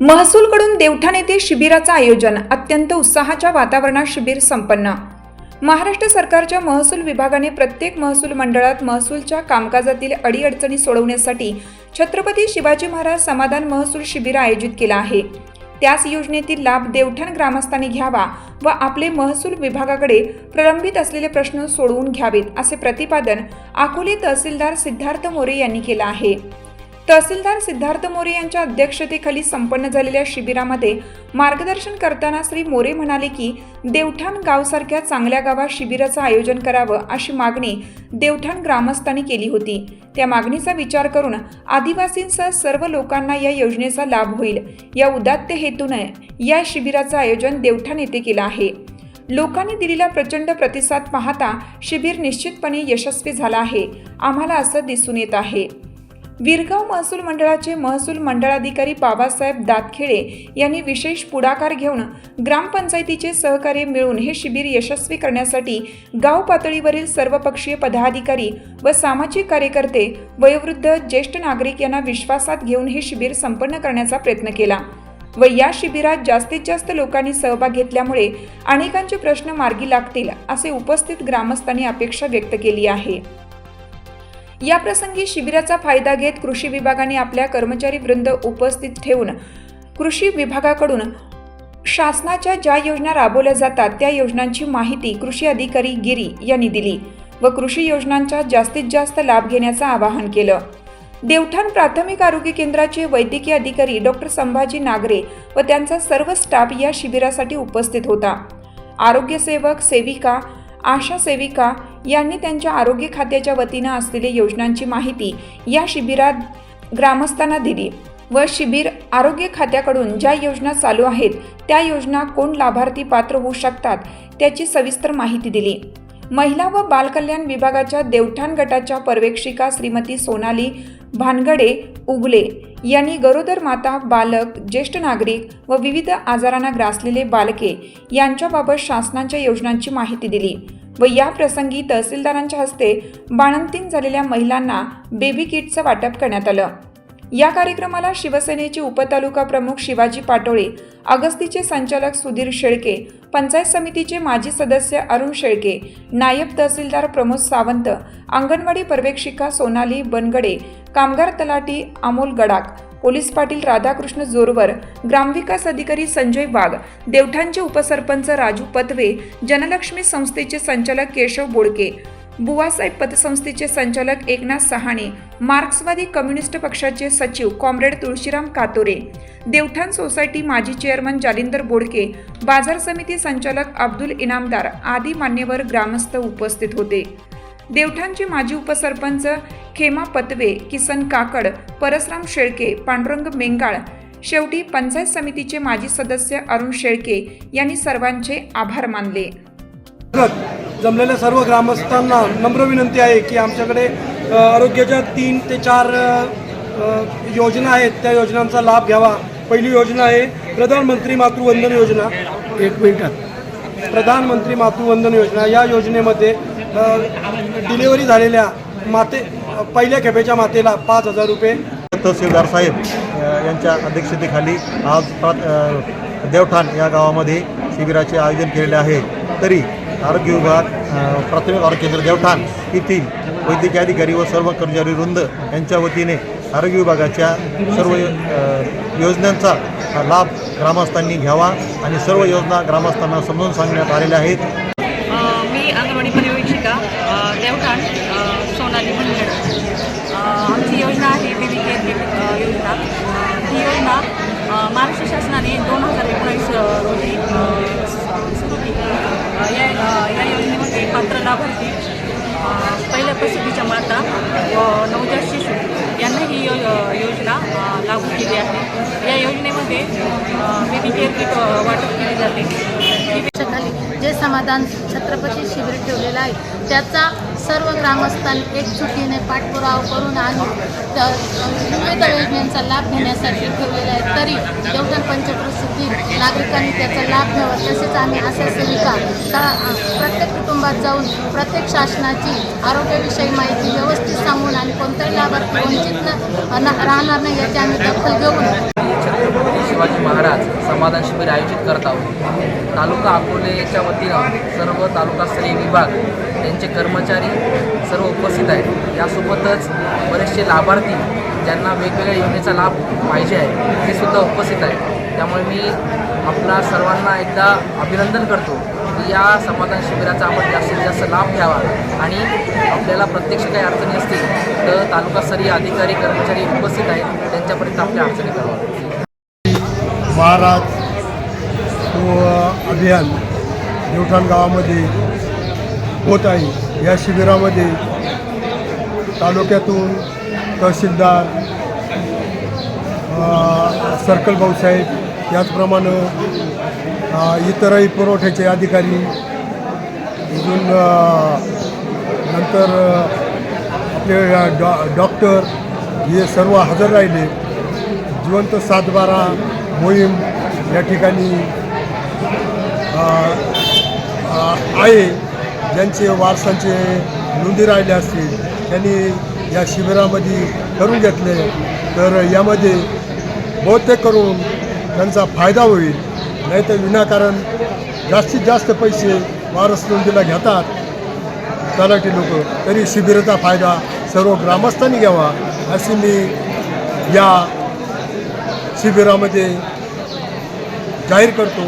महसूलकडून देवठाण येथे शिबिराचं आयोजन. अत्यंत उत्साहाच्या वातावरणात शिबिर संपन्न. महाराष्ट्र सरकारच्या महसूल विभागाने प्रत्येक महसूल मंडळात महसूलच्या कामकाजातील अडीअडचणी सोडवण्यासाठी छत्रपती शिवाजी महाराज समाधान महसूल शिबिर आयोजित केलं आहे. त्याच योजनेतील लाभ देवठाण ग्रामस्थांनी घ्यावा व आपले महसूल विभागाकडे प्रलंबित असलेले प्रश्न सोडवून घ्यावेत असे प्रतिपादन अकोले तहसीलदार सिद्धार्थ मोरे यांनी केलं आहे. तहसीलदार सिद्धार्थ मोरे यांच्या अध्यक्षतेखाली संपन्न झालेल्या शिबिरामध्ये मार्गदर्शन करताना श्री मोरे म्हणाले की देवठाण गावसारख्या चांगल्या गावात शिबिराचं आयोजन करावं अशी मागणी देवठाण ग्रामस्थांनी केली होती. त्या मागणीचा विचार करून आदिवासींसह सर्व लोकांना या योजनेचा लाभ होईल. या उदात्त हेतूने या शिबिराचं आयोजन देवठाण येथे केलं आहे. लोकांनी दिलेला प्रचंड प्रतिसाद पाहता शिबिर निश्चितपणे यशस्वी झाला आहे. आम्हाला असं दिसून येत आहे. विरगाव महसूल मंडळाचे महसूल मंडळाधिकारी बाबासाहेब दातखेडे यांनी विशेष पुढाकार घेऊन ग्रामपंचायतीचे सहकार्य मिळून हे शिबिर यशस्वी करण्यासाठी गाव पातळीवरील सर्वपक्षीय पदाधिकारी व सामाजिक कार्यकर्ते वयोवृद्ध ज्येष्ठ नागरिक यांना विश्वासात घेऊन हे शिबिर संपन्न करण्याचा प्रयत्न केला व या शिबिरात जास्तीत जास्त लोकांनी सहभाग घेतल्यामुळे अनेकांचे प्रश्न मार्गी लागतील असे उपस्थित ग्रामस्थांनी अपेक्षा व्यक्त केली आहे. या प्रसंगी शिबिराचा फायदा घेत कृषी विभागाने आपल्या कर्मचारी वृंद उपस्थित ठेवून कृषी विभागाकडून शासनाच्या ज्या योजना राबवल्या जातात त्या योजनांची माहिती कृषी अधिकारी गिरी यांनी दिली व कृषी योजनांचा जास्तीत जास्त लाभ घेण्याचं आवाहन केलं. देवठाण प्राथमिक आरोग्य केंद्राचे वैद्यकीय अधिकारी डॉक्टर संभाजी नागरे व त्यांचा सर्व स्टाफ या शिबिरासाठी उपस्थित होता. आरोग्यसेवक सेविका आशा सेविका यांनी त्यांच्या आरोग्य खात्याच्या वतीनं असलेल्या योजनांची माहिती या शिबिरात ग्रामस्थांना दिली व शिबिर आरोग्य खात्याकडून ज्या योजना चालू आहेत त्या योजना कोण लाभार्थी पात्र होऊ शकतात त्याची सविस्तर माहिती दिली. महिला व बालकल्याण विभागाच्या देवठाण गटाच्या पर्यवेक्षिका श्रीमती सोनाली भानगडे उगले यांनी गरोदर माता बालक ज्येष्ठ नागरिक व विविध आजारांना ग्रासलेले बालके यांच्याबाबत शासनाच्या योजनांची माहिती दिली. व या प्रसंगी तहसीलदारांच्या हस्ते बाणंतीन झालेल्या महिलांना बेबी किटचं वाटप करण्यात आलं. या कार्यक्रमाला शिवसेनेचे उपतालुका प्रमुख शिवाजी पाटोळे अगस्तीचे संचालक सुधीर शेळके पंचायत समितीचे माजी सदस्य अरुण शेळके नायब तहसीलदार प्रमोद सावंत अंगणवाडी पर्यवेक्षिका सोनाली बनगडे कामगार तलाटी अमोल गडाक पोलीस पाटील राधाकृष्ण जोरवर ग्रामविकास अधिकारी संजय वाघ देवठाणचे उपसरपंच राजू पतवे जनलक्ष्मी संस्थेचे संचालक केशव बोडके बुवासाहेब पतसंस्थेचे संचालक एकनाथ सहाणे मार्क्सवादी कम्युनिस्ट पक्षाचे सचिव कॉम्रेड तुळशीराम कातोरे देवठाण सोसायटी माजी चेअरमन जालिंदर बोडके बाजार समिती संचालक अब्दुल इनामदार आदी मान्यवर ग्रामस्थ उपस्थित होते. देवठाणचे माजी उपसरपंच खेमा पतवे किसन काकड परसराम शेळके पांडुरंग मेंगाळ शेवटी पंचायत समितीचे माजी सदस्य अरुण शेळके यांनी सर्वांचे आभार मानले. जमलेल्या सर्व ग्रामस्थांना नम्र विनंती आहे की आमच्याकडे आरोग्याच्या तीन ते चार योजना आहेत. त्या योजनांचा लाभ घ्यावा. पहिली योजना आहे प्रधानमंत्री मातृवंदन योजना. एक मिनिटात प्रधानमंत्री मातृवंदन योजना. या योजनेमध्ये अ, डिलिव्हरी झालेल्या माते पहिल्या खेपेच्या मातेला पाच हजार रुपये. तहसीलदार साहेब यांच्या अध्यक्षतेखाली आज देवठाण या गावामध्ये शिबिराचे आयोजन केलेले आहे. तरी आरोग्य विभाग प्राथमिक आरोग्य केंद्र देवठाण येथील वैद्यकीय अधिकारी व सर्व कर्मचारी वृंद यांच्या वतीने आरोग्य विभागाच्या सर्व योजनांचा लाभ ग्रामस्थांनी घ्यावा आणि सर्व योजना ग्रामस्थांना समजून सांगण्यात आलेल्या आहेत. मी अंगणवाडी पर्यवेक्षिका देवठाण सोनाली योजना आहे बेबी केअर योजना. ही योजना महाराष्ट्र शासनाने दोन हजार एकोणीस रोजी सुरू केली. या या योजनेमध्ये पात्र लाभार्थी पहिल्या प्रसिद्धीच्या माता व नवजात शिशु यांना ही यो योजना लागू केली आहे. या योजनेमध्ये बेबी केअर किट वाटप केले जाते. समाधान छत्रपती शिबिर ठेवलेलं आहे. त्याचा सर्व ग्रामस्थांनी एकजुटीने पाठपुरावा करून आणि विविध योजनांचा लाभ घेण्यासाठी ठेवलेला आहे. तरी देवठण पंचप्रसिद्धी नागरिकांनी त्याचा लाभ घ्यावा. तसेच आम्ही अशा सेविका का प्रत्येक कुटुंबात जाऊन प्रत्येक शासनाची आरोग्याविषयी माहिती व्यवस्थित सांगून आणि कोणत्याही लाभार्थी वंचित राहणार नाही याची आम्ही दखल घेऊन शिवाजी महाराज समाधान शिबिर आयोजित करत आहोत. तालुका अकोलेच्या वतीनं सर्व तालुकास्तरीय विभाग त्यांचे कर्मचारी सर्व उपस्थित आहेत. यासोबतच बरेचसे लाभार्थी ज्यांना वेगवेगळ्या योजनेचा लाभ पाहिजे आहे ते सुद्धा उपस्थित आहेत. त्यामुळे मी आपला सर्वांना एकदा अभिनंदन करतो की या समाधान शिबिराचा आपण जास्तीत जास्त लाभ घ्यावा आणि आपल्याला प्रत्यक्ष काही अडचणी असतील तर तालुकास्तरीय अधिकारी कर्मचारी उपस्थित आहेत त्यांच्यापर्यंत आपल्या अडचणी कळवा. महाराज अभियान देवठाण गावामध्ये होत आहे. या शिबिरामध्ये तालुक्यातून तहसीलदार सर्कल भाऊसाहेब याचप्रमाणे इतरही पुरवठ्याचे अधिकारी अजून नंतर आपले डॉ डॉक्टर हे सर्व हजर राहिले. जिवंत सातबारा मोहीम या ठिकाणी आहे. ज्यांचे वारसांचे नोंदी राहिले असतील त्यांनी या शिबिरामध्ये करून घेतले. तर यामध्ये बहुतेक करून त्यांचा फायदा होईल. नाहीतर विनाकारण जास्तीत जास्त पैसे वारस नोंदीला घेतात. तलाठी लोक तरी शिबिराचा फायदा सर्व ग्रामस्थांनी घ्यावा अशी मी या शिबिरामध्ये जाहीर करतो.